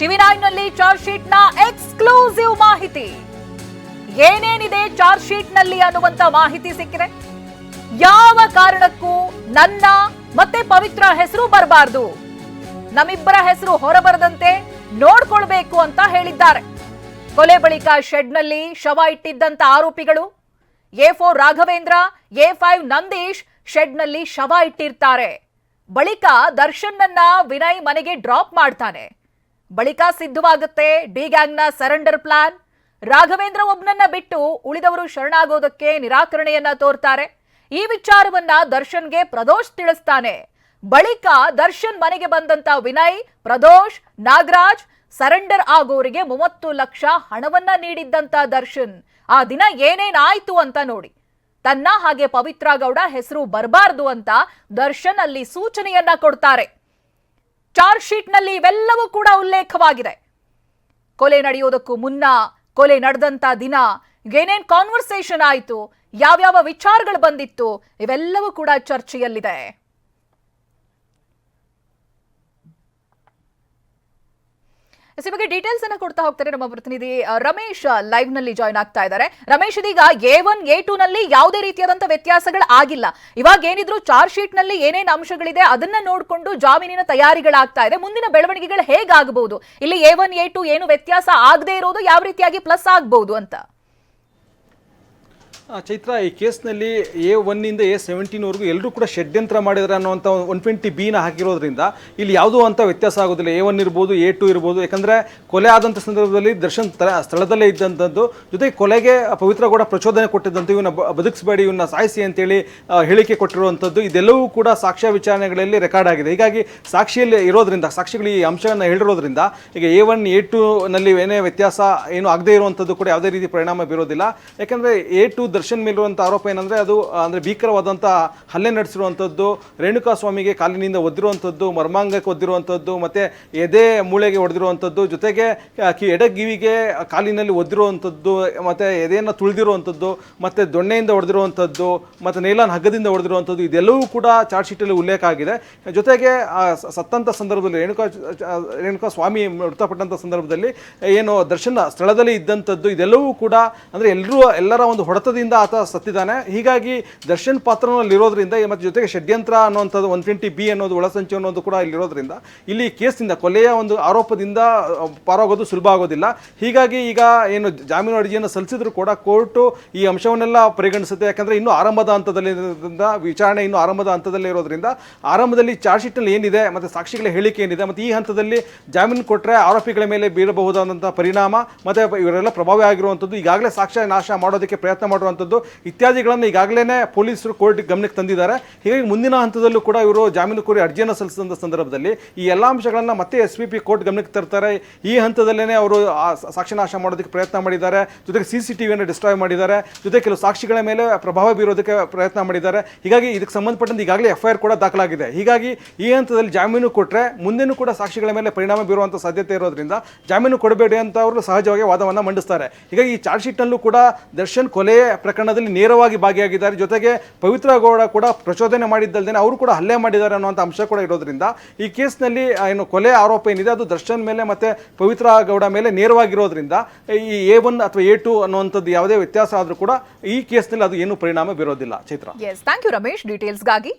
TV ನೈನ್ನಲ್ಲಿ charge ಶೀಟ್ನ exclusive ಮಾಹಿತಿ. ಏನೇನಿದೆ ಚಾರ್ಜ್ ಶೀಟ್ನಲ್ಲಿ ಅನ್ನುವಂತ ಮಾಹಿತಿ ಸಿಕ್ಕಿದೆ. ಯಾವ ಕಾರಣಕ್ಕೂ ನನ್ನ ಮತ್ತೆ ಪವಿತ್ರ ಹೆಸರು ಬರಬಾರದು. ನಮ್ಮಿಬ್ಬರ ಹೆಸರು ಹೊರಬರದಂತೆ ನೋಡ್ಕೊಳ್ಬೇಕು ಅಂತ ಹೇಳಿದ್ದಾರೆ. ಕೊಲೆ ಬಳಿಕ ಶೆಡ್ನಲ್ಲಿ ಶವ ಇಟ್ಟಿದ್ದಂತ ಆರೋಪಿಗಳು. A four Raghavendra, A five Nandish ಶೆಡ್ನಲ್ಲಿ ಶವ ಇಟ್ಟಿರ್ತಾರೆ. ಬಳಿಕ ದರ್ಶನ್ನನ್ನ ವಿನಯ್ ಮನೆಗೆ ಡ್ರಾಪ್ ಮಾಡ್ತಾನೆ. ಬಳಿಕ ಸಿದ್ಧವಾಗುತ್ತೆ ಡಿ ಗ್ಯಾಂಗ್ನ ಸರೆಂಡರ್ ಪ್ಲಾನ್. ರಾಘವೇಂದ್ರ ಒಬ್ನನ್ನ ಬಿಟ್ಟು ಉಳಿದವರು ಶರಣಾಗೋದಕ್ಕೆ ನಿರಾಕರಣೆಯನ್ನ ತೋರ್ತಾರೆ. ಈ ವಿಚಾರವನ್ನ ದರ್ಶನ್ಗೆ ಪ್ರದೋಷ್ ತಿಳಿಸ್ತಾನೆ. ಬಳಿಕ ದರ್ಶನ್ ಮನೆಗೆ ಬಂದಂತ ವಿನಯ್, ಪ್ರದೋಷ್, ನಾಗರಾಜ್ ಸರೆಂಡರ್ ಆಗೋರಿಗೆ ಮೂವತ್ತು ಲಕ್ಷ ಹಣವನ್ನ ನೀಡಿದ್ದಂತ ದರ್ಶನ್. ಆ ದಿನ ಏನೇನಾಯ್ತು ಅಂತ ನೋಡಿ. ತನ್ನ ಹಾಗೆ ಪವಿತ್ರ ಗೌಡ ಹೆಸರು ಬರಬಾರದು ಅಂತ ದರ್ಶನ್ ಅಲ್ಲಿ ಸೂಚನೆಯನ್ನ ಕೊಡ್ತಾರೆ. ಚಾರ್ಜ್ ಶೀಟ್ನಲ್ಲಿ ಇವೆಲ್ಲವೂ ಕೂಡ ಉಲ್ಲೇಖವಾಗಿದೆ. ಕೊಲೆ ನಡೆಯೋದಕ್ಕೂ ಮುನ್ನ, ಕೊಲೆ ನಡೆದಂತ ದಿನ, ಏನೇನ್ ಕಾನ್ವರ್ಸೇಷನ್ ಆಯಿತು, ಯಾವ್ಯಾವ ವಿಚಾರಗಳು ಬಂದಿತ್ತು, ಇವೆಲ್ಲವೂ ಕೂಡ ಚರ್ಚೆಯಲ್ಲಿದೆ. ಇದ್ರ ಬಗ್ಗೆ ಡೀಟೇಲ್ಸ್ ಅನ್ನ ಕೊಡ್ತಾ ಹೋಗ್ತಾರೆ ನಮ್ಮ ಪ್ರತಿನಿಧಿ ರಮೇಶ್ ಲೈವ್ನಲ್ಲಿ ಜಾಯ್ನ್ ಆಗ್ತಾ ಇದ್ದಾರೆ. ರಮೇಶ್, ಇದೀಗ ಎ ಒನ್ ಎ ಟೂ ನಲ್ಲಿ ಯಾವುದೇ ರೀತಿಯಾದಂತ ವ್ಯತ್ಯಾಸಗಳು ಆಗಿಲ್ಲ. ಇವಾಗ ಏನಿದ್ರು ಚಾರ್ಜ್ ಶೀಟ್ನಲ್ಲಿ ಏನೇನು ಅಂಶಗಳಿದೆ ಅದನ್ನ ನೋಡ್ಕೊಂಡು ಜಾಮೀನಿನ ತಯಾರಿಗಳಾಗ್ತಾ ಇದೆ. ಮುಂದಿನ ಬೆಳವಣಿಗೆಗಳು ಹೇಗಾಗಬಹುದು? ಇಲ್ಲಿ ಎ ಒನ್ ಎ ಟೂ ಏನು ವ್ಯತ್ಯಾಸ ಆಗದೆ ಇರೋದು ಯಾವ ರೀತಿಯಾಗಿ ಪ್ಲಸ್ ಆಗಬಹುದು ಅಂತ. ಚೈತ್ರ, ಈ ಕೇಸ್ನಲ್ಲಿ ಎ ಒನ್ನಿಂದ ಎ ಸೆವೆಂಟೀನ್ವರೆಗೂ ಎಲ್ಲರೂ ಕೂಡ ಷಡ್ಯಂತ್ರ ಮಾಡಿದ್ದಾರೆ ಅನ್ನೋಂಥ ಒನ್ ಟ್ವೆಂಟಿ ಬಿನ ಹಾಕಿರೋದ್ರಿಂದ ಇಲ್ಲಿ ಯಾವುದೋ ಅಂತ ವ್ಯತ್ಯಾಸ ಆಗೋದಿಲ್ಲ. ಎ ಒನ್ ಇರ್ಬೋದು, ಎ ಟು ಇರ್ಬೋದು, ಯಾಕಂದರೆ ಕೊಲೆ ಆದಂಥ ಸಂದರ್ಭದಲ್ಲಿ ದರ್ಶನ್ ಸ್ಥಳದಲ್ಲೇ ಇದ್ದಂಥದ್ದು. ಜೊತೆಗೆ ಕೊಲೆಗೆ ಪವಿತ್ರ ಕೂಡ ಪ್ರಚೋದನೆ ಕೊಟ್ಟಿದ್ದಂಥ ಇವನ್ನ ಬದುಕಿಸಬೇಡಿ, ಇವನ್ನ ಸಾಯಿಸಿ ಅಂತೇಳಿ ಹೇಳಿಕೆ ಕೊಟ್ಟಿರುವಂಥದ್ದು. ಇದೆಲ್ಲವೂ ಕೂಡ ಸಾಕ್ಷ್ಯ ವಿಚಾರಣೆಗಳಲ್ಲಿ ರೆಕಾರ್ಡ್ ಆಗಿದೆ. ಹೀಗಾಗಿ ಸಾಕ್ಷಿಯಲ್ಲಿ ಇರೋದ್ರಿಂದ, ಸಾಕ್ಷಿಗಳು ಈ ಅಂಶವನ್ನು ಹೇಳಿರೋದ್ರಿಂದ, ಈಗ ಎ ಒನ್, ಎ ಟು ನಲ್ಲಿ ಏನೇ ವ್ಯತ್ಯಾಸ ಏನು ಆಗದೇ ಇರುವಂಥದ್ದು ಕೂಡ ಯಾವುದೇ ರೀತಿ ಪರಿಣಾಮ ಬೀರೋದಿಲ್ಲ. ಯಾಕಂದರೆ ಎ ಟು ದರ್ಶನ್ ಮೇಲಿರುವಂಥ ಆರೋಪ ಏನಂದರೆ ಅದು ಅಂದರೆ ಭೀಕರವಾದಂಥ ಹಲ್ಲೆ ನಡೆಸಿರುವಂಥದ್ದು ರೇಣುಕಾ ಸ್ವಾಮಿಗೆ ಕಾಲಿನಿಂದ ಒದ್ದಿರುವಂಥದ್ದು ಮರ್ಮಾಂಗಕ್ಕೆ ಒದ್ದಿರುವಂಥದ್ದು ಮತ್ತು ಎದೆ ಮೂಳೆಗೆ ಹೊಡೆದಿರುವಂಥದ್ದು ಜೊತೆಗೆ ಕಿ, ಎಡಗಿವಿಗೆ ಕಾಲಿನಲ್ಲಿ ಒದ್ದಿರುವಂಥದ್ದು ಮತ್ತು ಎದೆಯನ್ನು ತುಳಿದಿರುವಂಥದ್ದು ಮತ್ತು ದೊಣ್ಣೆಯಿಂದ ಹೊಡೆದಿರುವಂಥದ್ದು ಮತ್ತು ನೈಲಾನ್ ಹಗ್ಗದಿಂದ ಹೊಡೆದಿರುವಂಥದ್ದು ಇದೆಲ್ಲವೂ ಕೂಡ ಚಾರ್ಜ್ ಶೀಟಲ್ಲಿ ಉಲ್ಲೇಖ ಆಗಿದೆ. ಜೊತೆಗೆ ಸತ್ತಂಥ ಸಂದರ್ಭದಲ್ಲಿ ರೇಣುಕಾ ರೇಣುಕಾ ಸ್ವಾಮಿ ಮೃತಪಟ್ಟಂಥ ಸಂದರ್ಭದಲ್ಲಿ ಏನು ದರ್ಶನ ಸ್ಥಳದಲ್ಲಿ ಇದ್ದಂಥದ್ದು ಇದೆಲ್ಲವೂ ಕೂಡ, ಅಂದರೆ ಎಲ್ಲರೂ, ಎಲ್ಲರ ಒಂದು ಹೊಡೆತದಿಂದ ಆತ ಸತ್ತಿದ್ದಾನೆ. ಹೀಗಾಗಿ ದರ್ಶನ್ ಪಾತ್ರನಲ್ಲಿರೋದ್ರಿಂದ ಮತ್ತು ಜೊತೆಗೆ ಷಡ್ಯಂತ್ರ ಅನ್ನುವಂಥದ್ದು ಒನ್ ಟ್ವೆಂಟಿ ಬಿ ಅನ್ನೋದು ಒಳಸಂಚು ಅನ್ನೋದು ಕೂಡ ಇಲ್ಲಿರೋದ್ರಿಂದ ಇಲ್ಲಿ ಕೇಸ್ನಿಂದ ಕೊಲೆಯ ಒಂದು ಆರೋಪದಿಂದ ಪಾರಾಗೋದು ಸುಲಭ ಆಗೋದಿಲ್ಲ. ಹೀಗಾಗಿ ಈಗ ಏನು ಜಾಮೀನು ಅರ್ಜಿಯನ್ನು ಸಲ್ಲಿಸಿದ್ರು ಕೂಡ ಕೋರ್ಟು ಈ ಅಂಶವನ್ನೆಲ್ಲ ಪರಿಗಣಿಸುತ್ತೆ. ಯಾಕಂದರೆ ಇನ್ನೂ ಆರಂಭದ ಹಂತದಲ್ಲಿ ವಿಚಾರಣೆ ಇನ್ನೂ ಆರಂಭದ ಹಂತದಲ್ಲೇ ಇರೋದ್ರಿಂದ ಆರಂಭದಲ್ಲಿ ಚಾರ್ಜ್ ಶೀಟ್ನಲ್ಲಿ ಏನಿದೆ, ಮತ್ತು ಸಾಕ್ಷಿಗಳ ಹೇಳಿಕೆ ಏನಿದೆ, ಮತ್ತು ಈ ಹಂತದಲ್ಲಿ ಜಾಮೀನು ಕೊಟ್ಟರೆ ಆರೋಪಿಗಳ ಮೇಲೆ ಬೀರಬಹುದಾದಂಥ ಪರಿಣಾಮ, ಮತ್ತು ಇವರೆಲ್ಲ ಪ್ರಭಾವಿ ಆಗಿರುವಂಥದ್ದು ಈಗಾಗಲೇ ಸಾಕ್ಷ್ಯ ನಾಶ ಮಾಡೋದಕ್ಕೆ ಪ್ರಯತ್ನ ಮಾಡುವಂಥದ್ದು. ಇತ್ಯಾದಿಗಳನ್ನು ಈಗಾಗಲೇ ಪೊಲೀಸರು ಕೋರ್ಟ್ ಗಮನಕ್ಕೆ ತಂದಿದ್ದಾರೆ. ಹೀಗಾಗಿ ಮುಂದಿನ ಹಂತದಲ್ಲೂ ಕೂಡ ಇವರು ಜಾಮೀನು ಕೋರಿ ಅರ್ಜಿಯನ್ನು ಸಲ್ಲಿಸಿದ ಸಂದರ್ಭದಲ್ಲಿ ಈ ಎಲ್ಲ ಅಂಶಗಳನ್ನು ಮತ್ತೆ ಎಸ್ ಪಿ ಕೋರ್ಟ್ ಗಮನಕ್ಕೆ ತರ್ತಾರೆ. ಈ ಹಂತದಲ್ಲೇ ಅವರು ಆ ಸ- ನಾಶ ಮಾಡೋದಕ್ಕೆ ಪ್ರಯತ್ನ ಮಾಡಿದ್ದಾರೆ. ಜೊತೆಗೆ ಸಿ ಸಿ ಟಿ ವಿಯನ್ನು ಡಿಸ್ಟ್ರಾಯ್ ಮಾಡಿದ್ದಾರೆ. ಜೊತೆಗೆ ಕೆಲವು ಸಾಕ್ಷಿಗಳ ಮೇಲೆ ಪ್ರಭಾವ ಬೀರೋದಕ್ಕೆ ಪ್ರಯತ್ನ ಮಾಡಿದ್ದಾರೆ. ಹೀಗಾಗಿ ಇದಕ್ಕೆ ಸಂಬಂಧಪಟ್ಟಂತೆ ಈಗಾಗಲೇ ಎಫ್ ಐ ಆರ್ ಕೂಡ ದಾಖಲಾಗಿದೆ. ಹೀಗಾಗಿ ಈ ಹಂತದಲ್ಲಿ ಜಾಮೀನು ಕೊಟ್ಟರೆ ಮುಂದೆನೂ ಕೂಡ ಸಾಕ್ಷಿಗಳ ಮೇಲೆ ಪರಿಣಾಮ ಬೀರುವಂಥ ಸಾಧ್ಯತೆ ಇರೋದ್ರಿಂದ ಜಾಮೀನು ಕೊಡಬೇಡಿ ಅಂತ ಅವರು ಸಹಜವಾಗಿ ವಾದವನ್ನು ಮಂಡಿಸ್ತಾರೆ. ಹೀಗಾಗಿ ಈ ಚಾರ್ಜ್ ಶೀಟ್ನಲ್ಲೂ ಕೂಡ ದರ್ಶನ್ ಕೊಲೆ ಪ್ರಕರಣದಲ್ಲಿ ನೇರವಾಗಿ ಭಾಗಿಯಾಗಿದ್ದಾರೆ. ಜೊತೆಗೆ ಪವಿತ್ರ ಗೌಡ ಕೂಡ ಪ್ರಚೋದನೆ ಮಾಡಿದ್ದಲ್ದೇನೆ ಅವರು ಕೂಡ ಹಲ್ಲೆ ಮಾಡಿದ್ದಾರೆ ಅನ್ನುವಂಥ ಅಂಶ ಕೂಡ ಇರೋದ್ರಿಂದ ಈ ಕೇಸ್ನಲ್ಲಿ ಏನು ಕೊಲೆ ಆರೋಪ ಏನಿದೆ, ಅದು ದರ್ಶನ್ ಮೇಲೆ ಮತ್ತೆ ಪವಿತ್ರ ಗೌಡ ಮೇಲೆ ನೇರವಾಗಿರೋದ್ರಿಂದ ಈ ಎ ಒನ್ ಅಥವಾ ಎ ಟು ಅನ್ನುವಂಥದ್ದು ಯಾವುದೇ ವ್ಯತ್ಯಾಸ ಆದರೂ ಕೂಡ ಈ ಕೇಸ್ನಲ್ಲಿ ಅದು ಏನು ಪರಿಣಾಮ ಬೀರೋದಿಲ್ಲ. Chaitra. Yes thank you Ramesh. ಡೀಟೇಲ್ಸ್ಗಾಗಿ